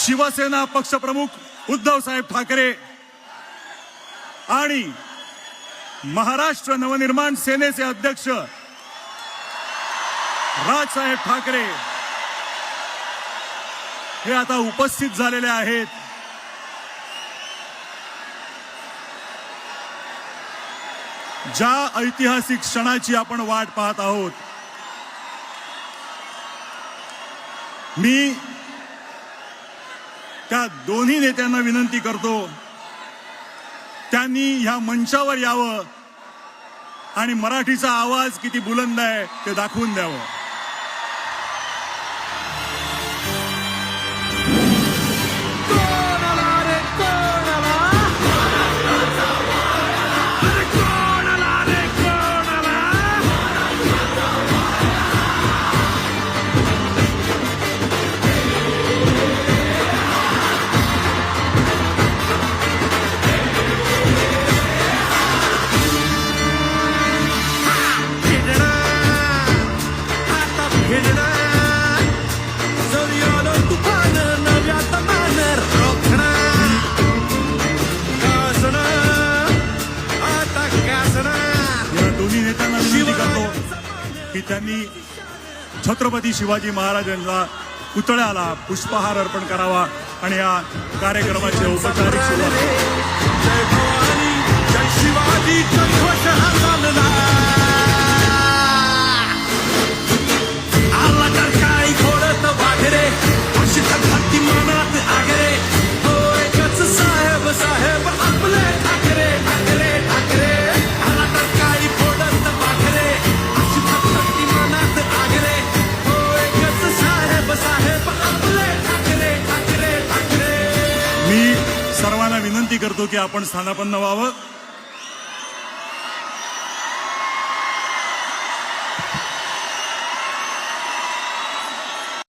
शिवसेना पक्षप्रमुख उद्धव साहेब ठाकरे आणि महाराष्ट्र नवनिर्माण सेनेचे अध्यक्ष राजसाहेब ठाकरे हे आता उपस्थित झालेले आहेत. ज्या ऐतिहासिक क्षणाची आपण वाट पाहत आहोत मी त्या दोन्ही नेत्यांना विनंती करतो. त्यांनी ह्या मंचावर यावं आणि मराठीचा आवाज किती बुलंद आहे ते दाखवून द्यावं. दोन्ही नेत्यांना विनंती करतो की त्यांनी छत्रपती शिवाजी महाराजांचा पुतळ्याला पुष्पहार अर्पण करावा आणि या कार्यक्रमाची औपचारिक सुरुवात. विनंती करतो की आपण स्थानापन्न व्हावं.